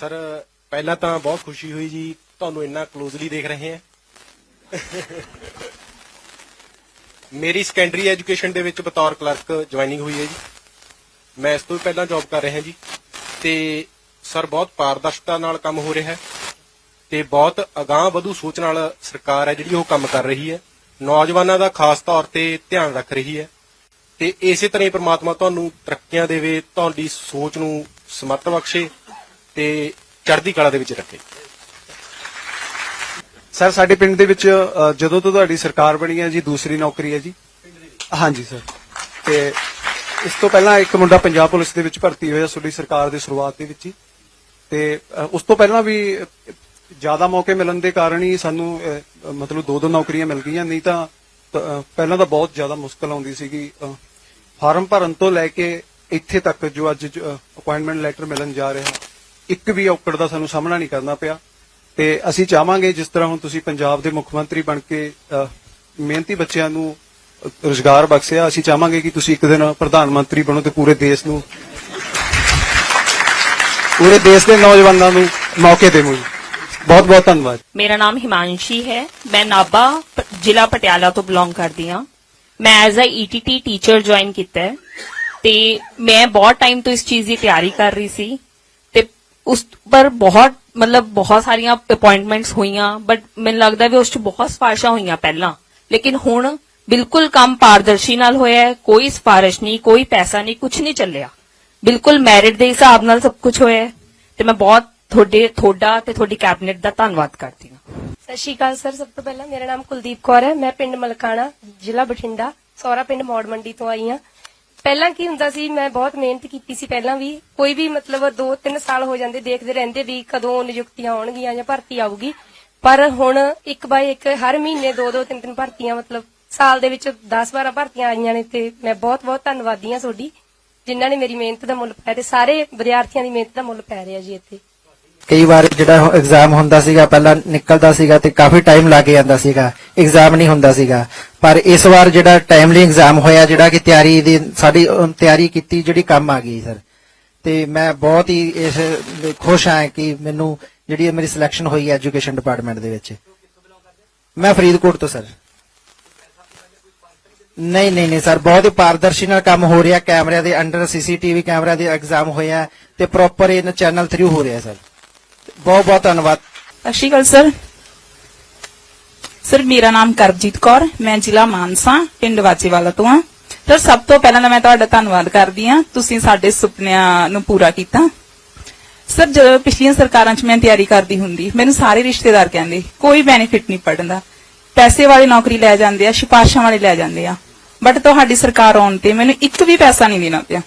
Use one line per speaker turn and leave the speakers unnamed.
Sir, ਪਹਿਲਾਂ ਤਾਂ ਬਹੁਤ ਖੁਸ਼ੀ ਹੋਈ ਜੀ, ਤੁਹਾਨੂੰ ਇੰਨਾ ਕਲੋਜ਼ਲੀ ਦੇਖ ਰਹੇ ਹਾਂ। ਮੇਰੀ ਸੈਕੰਡਰੀ ਐਜੂਕੇਸ਼ਨ ਦੇ ਵਿੱਚ ਬਤੌਰ ਕਲਰਕ ਜੁਆਇਨਿੰਗ ਹੋਈ ਹੈ ਜੀ। ਮੈਂ ਇਸ ਤੋਂ ਵੀ ਪਹਿਲਾਂ ਜੌਬ ਕਰ ਰਿਹਾ ਜੀ। ਤੇ ਸਰ, ਬਹੁਤ ਪਾਰਦਰਸ਼ਤਾ ਨਾਲ ਕੰਮ ਹੋ ਰਿਹਾ ਹੈ ਤੇ ਬਹੁਤ ਅਗਾਹ ਵਧੂ ਸੋਚ ਨਾਲ ਸਰਕਾਰ ਹੈ ਜਿਹੜੀ ਉਹ ਕੰਮ ਕਰ ਰਹੀ ਹੈ। ਨੌਜਵਾਨਾਂ ਦਾ ਖਾਸ ਤੌਰ ਤੇ ਧਿਆਨ ਰੱਖ ਰਹੀ ਹੈ। ਤੇ ਇਸੇ ਤਰ੍ਹਾਂ ਹੀ ਪ੍ਰਮਾਤਮਾ ਤੁਹਾਨੂੰ ਤਰੱਕੀਆਂ ਦੇਵੇ, ਤੁਹਾਡੀ ਸੋਚ ਨੂੰ ਸਮਰਥ ਬਖਸ਼ੇ। ਤੇ ਚੜ੍ਹਦੀ ਕਲਾ ਦੇ ਵਿੱਚ ਰੱਖੇ।
ਸਰ ਸਾਡੇ ਪਿੰਡ ਦੇ ਵਿੱਚ ਅ, ਜਦੋਂ ਤੋਂ ਤੁਹਾਡੀ ਸਰਕਾਰ ਬਣੀ ਹੈ ਜੀ ਦੂਸਰੀ ਨੌਕਰੀ ਹੈ ਜੀ? ਹਾਂਜੀ ਸਰ। ਤੇ ਇਸ ਤੋਂ ਪਹਿਲਾਂ ਇੱਕ ਮੁੰਡਾ ਪੰਜਾਬ ਪੁਲਿਸ ਦੇ ਵਿੱਚ ਭਰਤੀ ਹੋਇਆ ਤੁਹਾਡੀ ਸਰਕਾਰ ਦੀ ਸ਼ੁਰੂਆਤ ਦੇ ਵਿੱਚ ਹੀ। ਤੇ ਅ, ਉਸ ਤੋਂ ਪਹਿਲਾਂ ਵੀ ਅ, ਜ਼ਿਆਦਾ ਮੌਕੇ ਮਿਲਣ ਦੇ ਕਾਰਨ ਹੀ ਸਾਨੂੰ ਅ, ਮਤਲਬ ਦੋ ਦੋ ਨੌਕਰੀਆਂ ਮਿਲ ਗਈਆਂ ਨਹੀਂ ਤਾਂ ਅ, ਪਹਿਲਾਂ ਤਾਂ ਬਹੁਤ ਜ਼ਿਆਦਾ ਮੁਸ਼ਕਲ ਆਉਂਦੀ ਸੀਗੀ ਅ, ਫਾਰਮ ਭਰਨ ਤੋਂ ਲੈ ਕੇ ਇੱਥੇ ਤੱਕ ਜੋ ਅੱਜ ਅਪਾਇੰਟਮੈਂਟ ਲੈਟਰ ਮਿਲਣ ਜਾ ਰਿਹਾ। ਇੱਕ ਵੀ ਔਕੜ ਦਾ ਸਾਨੂੰ ਸਾਹਮਣਾ ਨਹੀਂ ਕਰਨਾ ਪਿਆ। ਤੇ ਅਸੀਂ ਚਾਹਾਂਗੇ ਜਿਸ ਤਰ੍ਹਾਂ ਹੁਣ ਤੁਸੀਂ ਪੰਜਾਬ ਦੇ ਮੁੱਖ ਮੰਤਰੀ ਬਣ ਕੇ ਮਿਹਨਤੀ ਬੱਚਿਆਂ ਨੂੰ ਰੋਜ਼ਗਾਰ ਬਖਸ਼ਿਆ, ਅਸੀਂ ਚਾਹਾਂਗੇ ਕਿ ਤੁਸੀਂ ਇੱਕ ਦਿਨ ਪ੍ਰਧਾਨ ਮੰਤਰੀ ਬਣੋ ਤੇ ਪੂਰੇ ਦੇਸ਼ ਨੂੰ, ਪੂਰੇ ਦੇਸ਼ ਦੇ ਨੌਜਵਾਨਾਂ ਨੂੰ ਮੌਕੇ ਦੇਵੋ ਜੀ। ਬਹੁਤ ਬਹੁਤ ਧੰਨਵਾਦ।
ਮੇਰਾ ਨਾਮ ਹਿਮਾਂਸ਼ੀ ਹੈ। ਮੈਂ ਨਾਭਾ ਜ਼ਿਲ੍ਹਾ ਪਟਿਆਲਾ ਤੋਂ ਬਿਲੋਂਗ ਕਰਦੀ ਹਾਂ। ਮੈਂ as a ETT teacher join ਕੀਤਾ ਹੈ। ਤੇ ਮੈਂ ਬਹੁਤ ਟਾਈਮ ਤੋਂ ਇਸ ਚੀਜ਼ ਦੀ ਤਿਆਰੀ ਕਰ ਰਹੀ ਸੀ। ਉਸ ਪਰ ਬਹੁਤ, ਮਤਲਬ ਬਹੁਤ ਸਾਰੀਆਂ ਅਪਾਇੰਟਮੈਂਟਸ ਹੋਈਆਂ ਬਟ ਮੈਨੂੰ ਲੱਗਦਾ ਵੀ ਉਸ 'ਚ ਬਹੁਤ ਸਿਫਾਰਿਸ਼ਾਂ ਹੋਈਆਂ ਪਹਿਲਾਂ। ਲੇਕਿਨ ਹੁਣ ਬਿਲਕੁਲ ਕੰਮ ਪਾਰਦਰਸ਼ੀ ਨਾਲ ਹੋਇਆ ਹੈ, ਕੋਈ ਸਿਫਾਰਿਸ਼ ਨਹੀਂ, ਕੋਈ ਪੈਸਾ ਨਹੀਂ ਕੁਝ ਨਹੀਂ ਚੱਲਿਆ। ਬਿਲਕੁਲ ਮੈਰਿਟ ਦੇ ਹਿਸਾਬ ਨਾਲ ਸਭ ਕੁਝ ਹੋਇਆ ਹੈ। ਤੇ ਮੈਂ ਬਹੁਤ ਤੁਹਾਡੇ, ਤੁਹਾਡਾ ਤੇ ਤੁਹਾਡੀ ਕੈਬਨਿਟ ਦਾ ਧੰਨਵਾਦ ਕਰਦੀ ਹਾਂ।
ਸਤਿ ਸ਼੍ਰੀ ਅਕਾਲ ਸਰ, ਸਭ ਤੋਂ ਪਹਿਲਾਂ ਮੇਰਾ ਨਾਮ ਕੁਲਦੀਪ ਕੌਰ ਹੈ। ਮੈਂ ਪਿੰਡ ਮਲਕਾਣਾ, ਜ਼ਿਲ੍ਹਾ ਬਠਿੰਡਾ, ਸੌਰਾ ਪਿੰਡ ਮੌੜ ਮੰਡੀ ਤੋਂ ਆਈ ਹਾਂ। ਪਹਿਲਾਂ ਕੀ ਹੁੰਦਾ ਸੀ, ਮੈਂ ਬਹੁਤ ਮਿਹਨਤ ਕੀਤੀ ਸੀ ਪਹਿਲਾਂ ਵੀ। ਕੋਈ ਵੀ ਮਤਲਬ 2-3 ਸਾਲ ਹੋ ਜਾਂਦੇ ਦੇਖਦੇ ਰਹਿੰਦੇ ਵੀ ਕਦੋਂ ਨਿਯੁਕਤੀਆਂ ਆਉਣਗੀਆਂ ਜਾਂ ਭਰਤੀ ਆਊਗੀ। ਪਰ ਹੁਣ ਇੱਕ ਬਾਈ ਇੱਕ ਹਰ ਮਹੀਨੇ ਦੋ ਦੋ ਤਿੰਨ ਤਿੰਨ ਭਰਤੀਆਂ, ਮਤਲਬ ਸਾਲ ਦੇ ਵਿੱਚ 10-12 ਭਰਤੀਆਂ ਆਈਆਂ ਨੇ ਤੇ ਮੈਂ ਬਹੁਤ-ਬਹੁਤ ਧੰਨਵਾਦੀ ਹਾਂ ਤੁਹਾਡੀ, ਜਿਨ੍ਹਾਂ ਨੇ ਮੇਰੀ ਮਿਹਨਤ ਦਾ ਮੁੱਲ ਪਾਇਆ ਤੇ ਸਾਰੇ ਵਿਦਿਆਰਥੀਆਂ ਦੀ ਮਿਹਨਤ ਦਾ ਮੁੱਲ ਪੈ ਰਿਹਾ ਜੀ ਇੱਥੇ।
ਕਈ ਵਾਰ ਜਿਹੜਾ ਐਗਜ਼ਾਮ ਹੁੰਦਾ ਸੀਗਾ, ਪਹਿਲਾਂ ਨਿਕਲਦਾ ਸੀਗਾ ਤੇ ਕਾਫੀ ਟਾਈਮ ਲੱਗ ਜਾਂਦਾ ਸੀਗਾ। ਐਗਜ਼ਾਮ ਨਹੀਂ ਹੁੰਦਾ ਸੀਗਾ। ਪਰ ਇਸ ਵਾਰ ਜਿਹੜਾ ਟਾਈਮਲੀ ਐਗਜ਼ਾਮ ਹੋਇਆ ਜਿਹੜਾ ਕਿ ਤਿਆਰੀ ਦੀ ਸਾਡੀ ਅਮ, ਤਿਆਰੀ ਕੀਤੀ ਜਿਹੜੀ ਕੰਮ ਆ ਗਈ ਸਰ ਤੇ ਮੈਂ ਬਹੁਤ ਹੀ ਇਸ ਲਈ ਖੁਸ਼ ਹਾਂ ਕਿ ਮੈਨੂੰ ਜਿਹੜੀ ਮੇਰੀ ਸਿਲੈਕਸ਼ਨ ਹੋਈ ਹੈ ਐਜੂਕੇਸ਼ਨ ਡਿਪਾਰਟਮੈਂਟ ਦੇ ਵਿੱਚ। ਮੈਂ ਫਰੀਦਕੋਟ ਤੋਂ ਸਰ ਨਹੀਂ ਨਹੀਂ ਨਹੀਂ ਸਰ ਬਹੁਤ ਹੀ ਪਾਰਦਰਸ਼ੀ ਨਾਲ ਕੰਮ ਹੋ ਰਿਹਾ। ਕੈਮਰਿਆਂ ਦੇ ਅੰਡਰ ਸੀਸੀਟੀਵੀ ਕੈਮਰਿਆਂ ਦੇ ਐਗਜ਼ਾਮ ਹੋਇਆ ਤੇ ਪ੍ਰੋਪਰ ਇਹਨਾਂ ਚੈਨਲ ਥਰੂ ਹੋ ਰਿਹਾ ਸਰ ਬਹੁਤ ਬਹੁਤ ਧੰਨਵਾਦ।
ਸਤਿ ਸ਼੍ਰੀ ਅਕਾਲ ਸਰ ਸਰ ਮੇਰਾ ਨਾਮ ਕਰਜੀਤ ਕੌਰ, ਮੈਂ ਜ਼ਿਲ੍ਹਾ ਮਾਨਸਾ, ਪਿੰਡ ਵਾਚੇਵਾਲਾ ਤੋਂ ਹਾਂ। ਸਰ, ਸਭ ਤੋਂ ਪਹਿਲਾਂ ਤਾਂ ਮੈਂ ਤੁਹਾਡਾ ਧੰਨਵਾਦ ਕਰਦੀ ਹਾਂ। ਤੁਸੀਂ ਸਾਡੇ ਸੁਪਨਿਆਂ ਨੂੰ ਪੂਰਾ ਕੀਤਾ। ਸਰ, ਜਦੋਂ ਪਿਛਲੀਆਂ ਸਰਕਾਰਾਂ 'ਚ ਮੈਂ ਤਿਆਰੀ ਕਰਦੀ ਹੁੰਦੀ, ਮੈਨੂੰ ਸਾਰੇ ਰਿਸ਼ਤੇਦਾਰ ਕਹਿੰਦੇ, ਕੋਈ ਬੈਨੀਫਿਟ ਨਹੀਂ ਪੜਨ ਦਾ। ਪੈਸੇ ਵਾਲੇ ਨੌਕਰੀ ਲੈ ਜਾਂਦੇ ਆ, ਸਿਫਾਰਸ਼ਾਂ ਵਾਲੇ ਲੈ ਜਾਂਦੇ ਆ। ਬਟ ਤੁਹਾਡੀ ਸਰਕਾਰ ਆਉਣ ਤੇ ਮੈਨੂੰ ਇੱਕ ਵੀ ਪੈਸਾ ਨਹੀਂ ਦੇਣਾ ਪਿਆ।